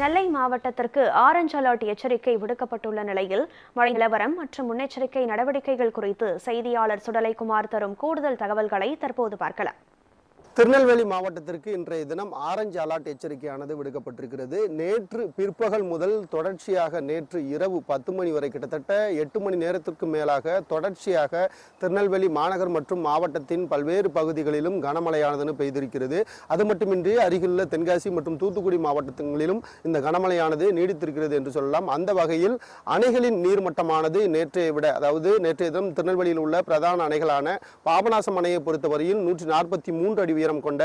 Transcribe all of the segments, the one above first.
நெல்லை மாவட்டத்திற்கு orange alert எச்சரிக்கை விடுக்கப்பட்டுள்ள நிலையில் மழை நிலவரம் மற்றும் முன்னெச்சரிக்கை நடவடிக்கைகள் குறித்து செய்தியாளர் சுடலைக்குமார் தரும் கூடுதல் தகவல்களை தற்போது பார்க்கலாம். திருநெல்வேலி மாவட்டத்திற்கு இன்றைய தினம் ஆரஞ்சு அலர்ட் எச்சரிக்கையானது விடுக்கப்பட்டிருக்கிறது. நேற்று பிற்பகல் முதல் தொடர்ச்சியாக நேற்று இரவு பத்து மணி வரை கிட்டத்தட்ட எட்டு மணி நேரத்திற்கு மேலாக தொடர்ச்சியாக திருநெல்வேலி மாநகர் மற்றும் மாவட்டத்தின் பல்வேறு பகுதிகளிலும் கனமழையானது பெய்திருக்கிறது. அது மட்டுமின்றி அருகிலுள்ள தென்காசி மற்றும் தூத்துக்குடி மாவட்டங்களிலும் இந்த கனமழையானது நீடித்திருக்கிறது என்று சொல்லலாம். அந்த வகையில் அணைகளின் நீர்மட்டமானது நேற்றைய விட அதாவது நேற்றைய தினம் திருநெல்வேலியில் உள்ள பிரதான அணைகளான பாபநாசம் அணையை பொறுத்தவரையில் நூற்றி நாற்பத்தி மூன்று அடி உயரம் கொண்ட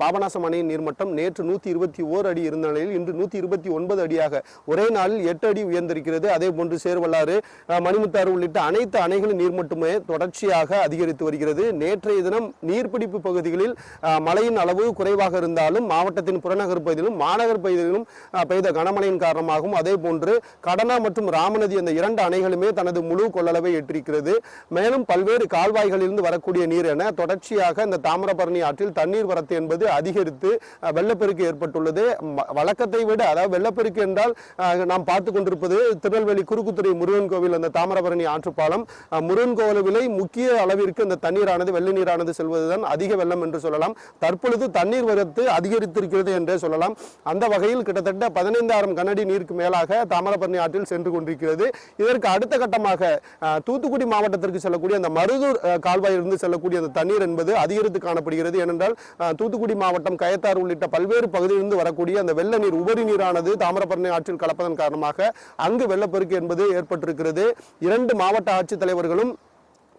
பாபநாசம் அணையின் நீர்மட்டம் நேற்று நூற்றி இருபத்தி ஓர் அடி இருந்த நிலையில் இன்று நூற்றி இருபத்தி ஒன்பது அடியாக ஒரே நாளில் எட்டு அடி உயர்ந்திருக்கிறது. அதே போன்று சேர்வல்லாறு மணிமுத்தாறு உள்ளிட்ட அனைத்து அணைகளின் நீர்மட்டமே தொடர்ச்சியாக அதிகரித்து வருகிறது. நேற்றைய தினம் நீர்பிடிப்பு பகுதிகளில் மழையின் அளவு குறைவாக இருந்தாலும் மாவட்டத்தின் புறநகர் பகுதியிலும் மாநகர் பகுதியிலும் பெய்த கனமழையின் காரணமாகவும் அதே போன்று கடனா மற்றும் ராமநதி அந்த இரண்டு அணைகளுமே தனது முழு கொள்ளளவை எட்டிருக்கிறது மேலும் பல்வேறு கால்வாய்களிலிருந்து வரக்கூடிய நீர் என தொடர்ச்சியாக இந்த தாமிரபரணி ஆற்றில் தண்ணீர் வரத்து என்பது அதிகரித்து வெள்ளப்பெருக்கு ஏற்பட்டுள்ளது. வழக்கத்தை விட அதாவது வெள்ளப்பெருக்கு என்றால் நாம் பார்த்து கொண்டிருப்பது திருநெல்வேலி குறுக்குத்துறை முருகன் கோவில் அந்த தாமிரபரணி ஆற்றுப்பாலம். முருகன் கோவிலை முக்கிய அளவிற்கு இந்த தண்ணீரானது வெள்ள நீரானது செல்வதுதான் அதிக வெள்ளம் என்று சொல்லலாம். தற்பொழுது தண்ணீர் வரத்து அதிகரித்திருக்கிறது என்றே சொல்லலாம். அந்த வகையில் கிட்டத்தட்ட பதினைந்தாயிரம் கனடி நீருக்கு மேலாக தாமிரபரணி ஆற்றில் சென்று கொண்டிருக்கிறது. இதற்கு அடுத்த கட்டமாக தூத்துக்குடி மாவட்டத்திற்கு செல்லக்கூடிய அந்த மருதூர் கால்வாயிலிருந்து செல்லக்கூடிய அந்த தண்ணீர் என்பது அதிகரித்து காணப்படுகிறது. ஏனென்றால் என்றால் தூத்துக்குடி மாவட்டம் கயத்தாறு உள்ளிட்ட பல்வேறு பகுதியிலிருந்து வரக்கூடிய அந்த வெள்ள நீர் உபரி நீரானது தாமிரபரணி ஆற்றில் கலப்பதன் காரணமாக அங்கு வெள்ளப்பெருக்கு என்பது ஏற்பட்டிருக்கிறது. இரண்டு மாவட்ட ஆட்சித்தலைவர்களும்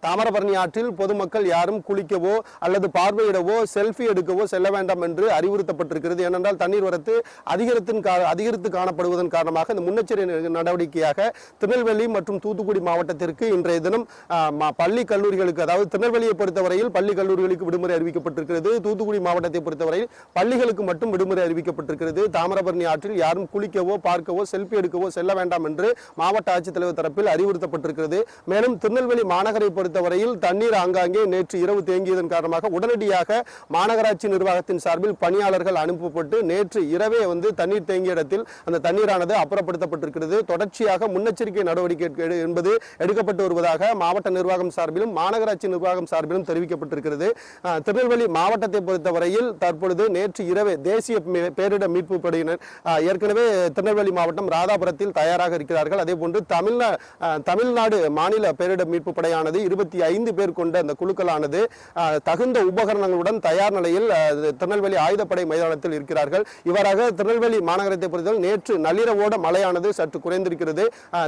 தாமிரபரணி ஆற்றில் பொதுமக்கள் யாரும் குளிக்கவோ அல்லது பார்வையிடவோ செல்ஃபி எடுக்கவோ செல்ல வேண்டாம் என்று அறிவுறுத்தப்பட்டிருக்கிறது. ஏனென்றால் தண்ணீர் வரத்து அதிகரித்தின் கா அதிகரித்து காணப்படுவதன் காரணமாக இந்த முன்னெச்சரிக்கை நடவடிக்கையாக திருநெல்வேலி மற்றும் தூத்துக்குடி மாவட்டத்திற்கு இன்றைய தினம் பள்ளி கல்லூரிகளுக்கு அதாவது திருநெல்வேலியை பொறுத்தவரையில் பள்ளி கல்லூரிகளுக்கு விடுமுறை அறிவிக்கப்பட்டிருக்கிறது. தூத்துக்குடி மாவட்டத்தை பொறுத்தவரையில் பள்ளிகளுக்கு மட்டும் விடுமுறை அறிவிக்கப்பட்டிருக்கிறது. தாமிரபரணி ஆற்றில் யாரும் குளிக்கவோ பார்க்கவோ செல்ஃபி எடுக்கவோ செல்ல வேண்டாம் என்று மாவட்ட ஆட்சித்தலைவர் தரப்பில் அறிவுறுத்தப்பட்டிருக்கிறது. மேலும் திருநெல்வேலி மாநகரை பொறுத்தவரையில் தண்ணீர் ஆங்காங்கே நேற்று இரவு தேங்கியதன் காரணமாக உடனடியாக மாநகராட்சி நிர்வாகத்தின் சார்பில் பணியாளர்கள் அனுப்பப்பட்டு நேற்று இரவே வந்து தண்ணீர் தேங்கிய இடத்தில் அந்த தண்ணீரானது அப்புறப்படுத்தப்பட்டிருக்கிறது. தொடர்ச்சியாக முன்னெச்சரிக்கை நடவடிக்கை என்பது எடுக்கப்பட்டு வருவதாக மாவட்ட நிர்வாகம் சார்பிலும் மாநகராட்சி நிர்வாகம் சார்பிலும் தெரிவிக்கப்பட்டிருக்கிறது. திருநெல்வேலி மாவட்டத்தை பொறுத்தவரையில் தற்பொழுது நேற்று இரவே தேசிய பேரிடர் மீட்பு படையினர் ஏற்கனவே திருநெல்வேலி மாவட்டம் ராதாபுரத்தில் தயாராக இருக்கிறார்கள். அதே போன்று தமிழ்நா தமிழ்நாடு மாநில பேரிடர் மீட்பு படையானது இருபத்தி ஐந்து பேர் கொண்ட அந்த குழுக்களானது தகுந்த உபகரணங்களுடன் தயார் நிலையில் திருநெல்வேலி ஆயுதப்படை மைதானத்தில் இருக்கிறார்கள். இவ்வாறாக திருநெல்வேலி மாநகரத்தை பொறுத்தவரை நேற்று நள்ளிரவோட மழையானது சற்று குறைந்திருக்கிறது.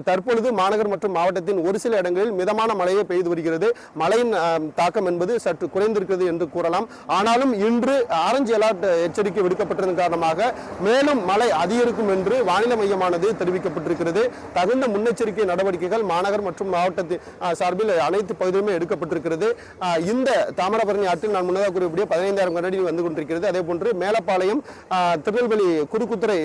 தற்பொழுது மாநகர் மற்றும் மாவட்டத்தின் ஒரு சில இடங்களில் மிதமான மழையே பெய்து வருகிறது. மழையின் தாக்கம் என்பது சற்று குறைந்திருக்கிறது என்று கூறலாம். ஆனாலும் இன்று ஆரஞ்சு அலர்ட் எச்சரிக்கை விடுக்கப்பட்டதன் காரணமாக மேலும் மழை அதிகரிக்கும் என்று வானிலை மையமானது தெரிவிக்கப்பட்டிருக்கிறது. தகுந்த முன்னெச்சரிக்கை நடவடிக்கைகள் மாநகர் மற்றும் மாவட்டத்தின் சார்பில் அனைத்து பகுதியுமே எடுக்கப்பட்டிருக்கிறது. இந்த தாமிரபரணி ஆற்றில் நான் முன்னதாக கூறியபடியே பதினைந்தாயிரம் கனடி வந்து கொண்டிருக்கிறது. அதே போன்று மேலப்பாளையம் திருநெல்வேலி குறுக்குத்துறை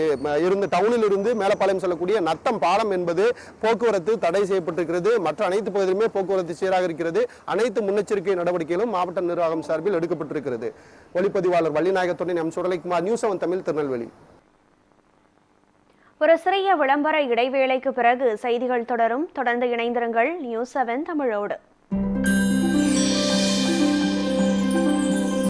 இருந்த டவுனில் இருந்து மேலப்பாளையம் செல்லக்கூடிய நத்தம் பாலம் என்பது போக்குவரத்து தடை செய்யப்பட்டிருக்கிறது. மற்ற அனைத்து பகுதியிலுமே போக்குவரத்து சீராக இருக்கிறது. அனைத்து முன்னெச்சரிக்கை நடவடிக்கைகளும் மாவட்ட நிர்வாகம் சார்பில் எடுக்கப்பட்டிருக்கிறது. ஒளிப்பதிவாளர் வள்ளிநாயகத்துடன் M Sudalaikumar News Seven Tamil Tirunelveli. ஒரு சிறிய விளம்பர இடைவேளைக்கு பிறகு செய்திகள் தொடரும். தொடர்ந்து இணைந்திருங்கள். நியூஸ் செவன் தமிழோடு.